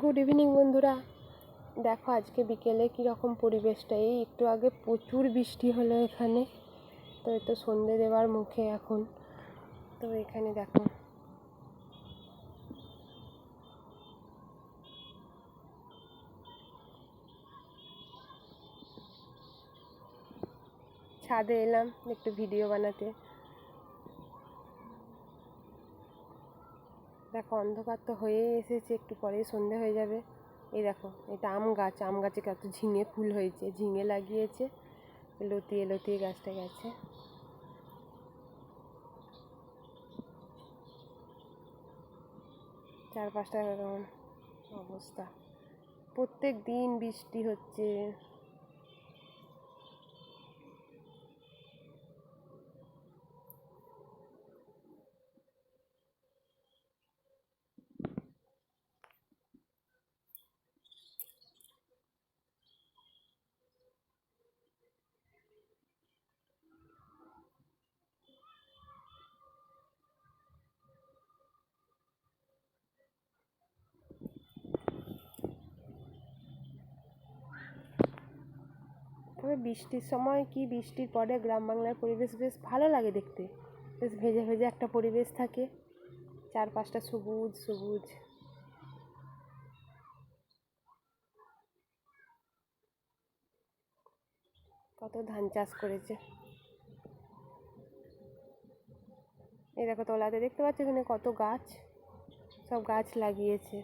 Good evening বন্ধুরা। দেখো আজকে বিকেলে কীরকম পরিবেশটা। এই একটু আগে প্রচুর বৃষ্টি হলো এখানে, তো এই তো সন্ধে দেওয়ার মুখে এখন। তো এখানে দেখো। ছাদে এলাম একটু ভিডিও বানাতে। দেখো, অন্ধকার তো হয়েই এসেছে, একটু পরেই সন্ধে হয়ে যাবে। এই দেখো, এটা আম গাছ, আম গাছে কত ঝিঙে ফুল হয়েছে, ঝিঙে লাগিয়েছে, লতিয়ে লতিয়ে গাছটা গেছে। চারপাশটা এরকম অবস্থা। প্রত্যেক দিন বৃষ্টি হচ্ছে। তবে বৃষ্টির সময় কি বৃষ্টির পরে গ্রাম বাংলার পরিবেশ বেশ ভালো লাগে দেখতে। বেশ ভেজে ভেজে একটা পরিবেশ থাকে। চারপাশটা সবুজ সবুজ। কত ধান চাষ করেছে। এই দেখো তোলাতে দেখতে পাচ্ছ এখানে কত গাছ। সব গাছ লাগিয়েছে।